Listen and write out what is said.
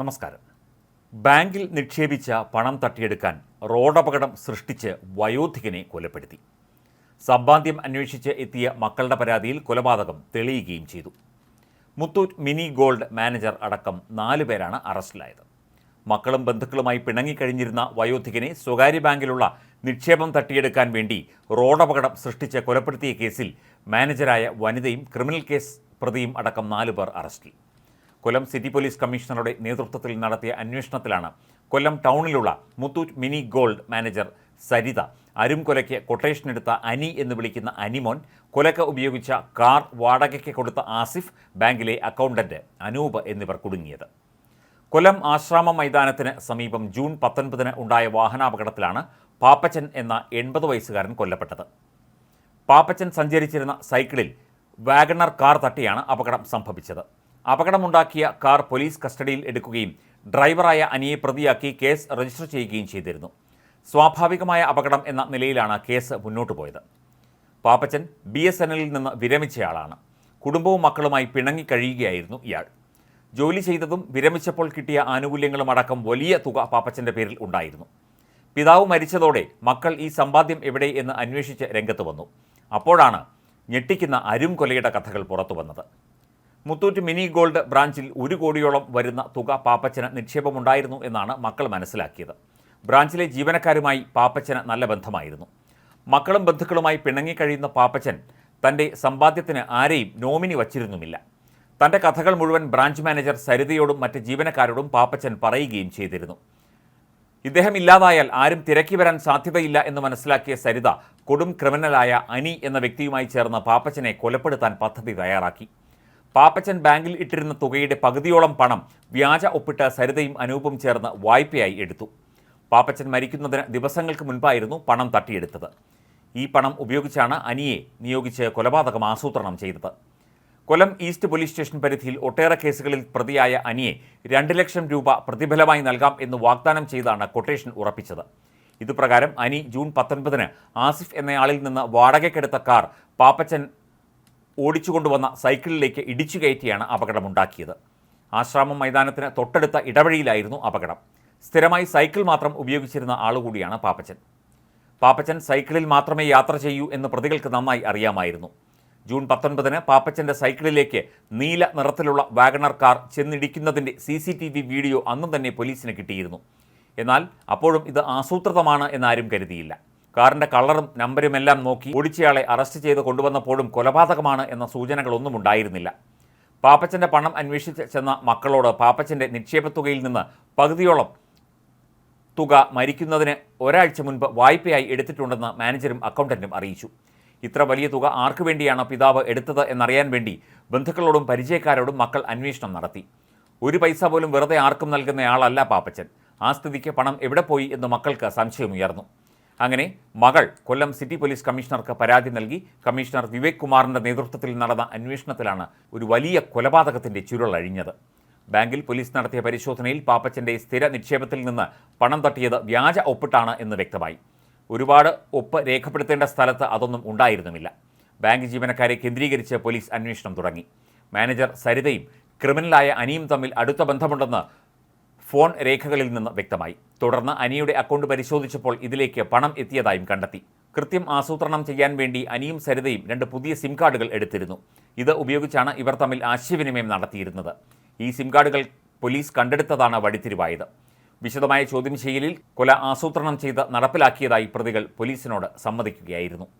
നമസ്കാരം. ബാങ്കിൽ നിക്ഷേപിച്ച പണം തട്ടിയെടുക്കാൻ റോഡപകടം സൃഷ്ടിച്ച് വയോധികനെ കൊലപ്പെടുത്തി. സമ്പാദ്യം അന്വേഷിച്ച് എത്തിയ മക്കളുടെ പരാതിയിൽ കൊലപാതകം തെളിയുകയും ചെയ്തു. മുത്തൂറ്റ് മിനി ഗോൾഡ് മാനേജർ അടക്കം നാലു പേരാണ് അറസ്റ്റിലായത്. മക്കളും ബന്ധുക്കളുമായി പിണങ്ങിക്കഴിഞ്ഞിരുന്ന വയോധികനെ സ്വകാര്യ ബാങ്കിലുള്ള നിക്ഷേപം തട്ടിയെടുക്കാൻ വേണ്ടി റോഡപകടം സൃഷ്ടിച്ച് കൊലപ്പെടുത്തിയ കേസിൽ മാനേജരായ വനിതയും ക്രിമിനൽ കേസ് പ്രതിയും അടക്കം നാലു പേർ അറസ്റ്റിൽ. കൊല്ലം സിറ്റി പോലീസ് കമ്മീഷണറുടെ നേതൃത്വത്തിൽ നടത്തിയ അന്വേഷണത്തിലാണ് Kollam ടൗണിലുള്ള Muthoot mini gold manager Saritha അരും കൊലയ്ക്ക് കൊട്ടേഷനെടുത്ത അനി എന്ന് വിളിക്കുന്ന അനിമോൻ കൊലക്ക് ഉപയോഗിച്ച കാർ വാടകയ്ക്ക് കൊടുത്ത ആസിഫ് ബാങ്കിലെ അക്കൗണ്ടന്റ് അനൂപ് എന്നിവർ കുടുങ്ങിയത്. കൊല്ലം ആശ്രാമ മൈതാനത്തിന് സമീപം ജൂൺ പത്തൊൻപതിന് ഉണ്ടായ വാഹനാപകടത്തിലാണ് പാപ്പച്ചൻ എന്ന എൺപത് വയസ്സുകാരൻ കൊല്ലപ്പെട്ടത്. പാപ്പച്ചൻ സഞ്ചരിച്ചിരുന്ന സൈക്കിളിൽ വാഗണർ കാർ തട്ടിയാണ് അപകടം സംഭവിച്ചത്. അപകടമുണ്ടാക്കിയ കാർ പോലീസ് കസ്റ്റഡിയിൽ എടുക്കുകയും ഡ്രൈവറായ അനിയെ പ്രതിയാക്കി കേസ് രജിസ്റ്റർ ചെയ്യുകയും ചെയ്തിരുന്നു. സ്വാഭാവികമായ അപകടം എന്ന നിലയിലാണ് കേസ് മുന്നോട്ട് പോയത്. പാപ്പച്ചൻ ബി എസ് എൻ നിന്ന് വിരമിച്ചയാളാണ്. കുടുംബവും മക്കളുമായി പിണങ്ങി കഴിയുകയായിരുന്നു ഇയാൾ. ജോലി ചെയ്തതും വിരമിച്ചപ്പോൾ കിട്ടിയ ആനുകൂല്യങ്ങളും അടക്കം വലിയ തുക പാപ്പച്ചന്റെ പേരിൽ ഉണ്ടായിരുന്നു. പിതാവ് മരിച്ചതോടെ മക്കൾ ഈ സമ്പാദ്യം എവിടെ എന്ന് അന്വേഷിച്ച് രംഗത്ത് വന്നു. അപ്പോഴാണ് ഞെട്ടിക്കുന്ന അരും കൊലയുടെ കഥകൾ പുറത്തു വന്നത്. മുത്തൂറ്റ് മിനി ഗോൾഡ് ബ്രാഞ്ചിൽ ഒരു കോടിയോളം വരുന്ന തുക പാപ്പച്ചന് നിക്ഷേപമുണ്ടായിരുന്നു എന്നാണ് മക്കൾ മനസ്സിലാക്കിയത്. ബ്രാഞ്ചിലെ ജീവനക്കാരുമായി പാപ്പച്ചന് നല്ല ബന്ധമായിരുന്നു. മക്കളും ബന്ധുക്കളുമായി പിണങ്ങിക്കഴിയുന്ന പാപ്പച്ചൻ തന്റെ സമ്പാദ്യത്തിന് ആരെയും നോമിനി വച്ചിരുന്നുമില്ല. തന്റെ കഥകൾ മുഴുവൻ ബ്രാഞ്ച് മാനേജർ സരിതയോടും മറ്റ് ജീവനക്കാരോടും പാപ്പച്ചൻ പറയുകയും ചെയ്തിരുന്നു. ഇദ്ദേഹം ഇല്ലാതായാൽ ആരും തിരക്കി വരാൻ സാധ്യതയില്ല എന്ന് മനസ്സിലാക്കിയ സരിത കൊടും ക്രിമിനലായ അനി എന്ന വ്യക്തിയുമായി ചേർന്ന് പാപ്പച്ചനെ കൊലപ്പെടുത്താൻ പദ്ധതി തയ്യാറാക്കി. പാപ്പച്ചൻ ബാങ്കിൽ ഇട്ടിരുന്ന തുകയുടെ പകുതിയോളം പണം വ്യാജ ഒപ്പിട്ട സരിതയും അനൂപും ചേർന്ന് വായ്പയായി എടുത്തു. പാപ്പച്ചൻ മരിക്കുന്നതിന് ദിവസങ്ങൾക്ക് മുൻപായിരുന്നു പണം തട്ടിയെടുത്തത്. ഈ പണം ഉപയോഗിച്ചാണ് അനിയെ നിയോഗിച്ച് കൊലപാതകം ആസൂത്രണം ചെയ്തത്. കൊല്ലം ഈസ്റ്റ് പോലീസ് സ്റ്റേഷൻ പരിധിയിൽ ഒട്ടേറെ കേസുകളിൽ പ്രതിയായ അനിയെ രണ്ട് ലക്ഷം രൂപ പ്രതിഫലമായി നൽകാം എന്ന് വാഗ്ദാനം ചെയ്താണ് കൊട്ടേഷൻ ഉറപ്പിച്ചത്. ഇതുപ്രകാരം അനി ജൂൺ പത്തൊൻപതിന് ആസിഫ് എന്നയാളിൽ നിന്ന് വാടകയ്ക്കെടുത്ത കാർ പാപ്പച്ചൻ ഓടിച്ചുകൊണ്ടുവന്ന സൈക്കിളിലേക്ക് ഇടിച്ചു കയറ്റിയാണ് അപകടമുണ്ടാക്കിയത്. ആശ്രാമം മൈതാനത്തിന് തൊട്ടടുത്ത ഇടവഴിയിലായിരുന്നു അപകടം. സ്ഥിരമായി സൈക്കിൾ മാത്രം ഉപയോഗിച്ചിരുന്ന ആളുകൂടിയാണ് പാപ്പച്ചൻ. പാപ്പച്ചൻ സൈക്കിളിൽ മാത്രമേ യാത്ര ചെയ്യൂ എന്ന് പ്രതികൾക്ക് നന്നായി അറിയാമായിരുന്നു. ജൂൺ പത്തൊൻപതിന് പാപ്പച്ചന്റെ സൈക്കിളിലേക്ക് നീല നിറത്തിലുള്ള WagonR car ചെന്നിടിക്കുന്നതിന്റെ C C T V video അന്നും തന്നെ പോലീസിന് കിട്ടിയിരുന്നു. എന്നാൽ അപ്പോഴും ഇത് ആസൂത്രിതമാണ് എന്നാരും കരുതിയില്ല. കാറിന്റെ കളറും നമ്പരും എല്ലാം നോക്കി ഓടിച്ചയാളെ അറസ്റ്റ് ചെയ്ത് കൊണ്ടുവന്നപ്പോഴും കൊലപാതകമാണ് എന്ന സൂചനകളൊന്നും ഉണ്ടായിരുന്നില്ല. പാപ്പച്ചന്റെ പണം അന്വേഷിച്ച് ചെന്ന മക്കളോട് പാപ്പച്ചന്റെ നിക്ഷേപത്തുകയിൽ നിന്ന് പകുതിയോളം തുക മരിക്കുന്നതിന് ഒരാഴ്ച മുൻപ് വായ്പയായി എടുത്തിട്ടുണ്ടെന്ന് മാനേജറും അക്കൗണ്ടന്റും അറിയിച്ചു. ഇത്ര വലിയ തുക ആർക്കു വേണ്ടിയാണ് പിതാവ് എടുത്തത് എന്നറിയാൻ വേണ്ടി ബന്ധുക്കളോടും പരിചയക്കാരോടും മക്കൾ അന്വേഷണം നടത്തി. ഒരു പൈസ പോലും വെറുതെ ആർക്കും നൽകുന്നയാളല്ല പാപ്പച്ചൻ. ആ സ്ഥിതിക്ക് പണം എവിടെ പോയി എന്ന് മക്കൾക്ക് സംശയമുയർന്നു. അങ്ങനെ മകൾ കൊല്ലം സിറ്റി പോലീസ് കമ്മീഷണർക്ക് പരാതി നൽകി കമ്മീഷണർ വിവേക് കുമാറിന്റെ നേതൃത്വത്തിൽ നടന്ന അന്വേഷണത്തിലാണ് ഒരു വലിയ കൊലപാതകത്തിന്റെ ചുരുളഴിഞ്ഞത് ബാങ്കിൽ പോലീസ് നടത്തിയ പരിശോധനയിൽ പാപ്പച്ചന്റെ സ്ഥിര നിക്ഷേപത്തിൽ നിന്ന് പണം തട്ടിയത് വ്യാജ ഒപ്പിട്ടാണ് എന്ന് വ്യക്തമായി. ഒരുപാട് ഒപ്പ് രേഖപ്പെടുത്തേണ്ട സ്ഥലത്ത് അതൊന്നും ഉണ്ടായിരുന്നുമില്ല. ബാങ്ക് ജീവനക്കാരെ കേന്ദ്രീകരിച്ച് പോലീസ് അന്വേഷണം തുടങ്ങി. മാനേജർ സരിതയും ക്രിമിനലായ അനിയും തമ്മിൽ അടുത്ത ബന്ധമുണ്ടെന്ന് ഫോൺ രേഖകളിൽ നിന്ന് വ്യക്തമായി. തുടർന്ന് അനിയുടെ അക്കൗണ്ട് പരിശോധിച്ചപ്പോൾ ഇതിലേക്ക് പണം എത്തിയതായും കണ്ടെത്തി. കൃത്യം ആസൂത്രണം ചെയ്യാൻ വേണ്ടി അനിയും സരിതയും രണ്ട് പുതിയ സിം കാർഡുകൾ എടുത്തിരുന്നു. ഇത് ഉപയോഗിച്ചാണ് ഇവർ തമ്മിൽ ആശയവിനിമയം നടത്തിയിരുന്നത്. ഈ സിം കാർഡുകൾ പോലീസ് കണ്ടെടുത്തതാണ് വഴിത്തിരിവായത്. വിശദമായ ചോദ്യം ചെയ്യലിൽ കൊല ആസൂത്രണം ചെയ്ത് നടപ്പിലാക്കിയതായി പ്രതികൾ പോലീസിനോട് സമ്മതിക്കുകയായിരുന്നു.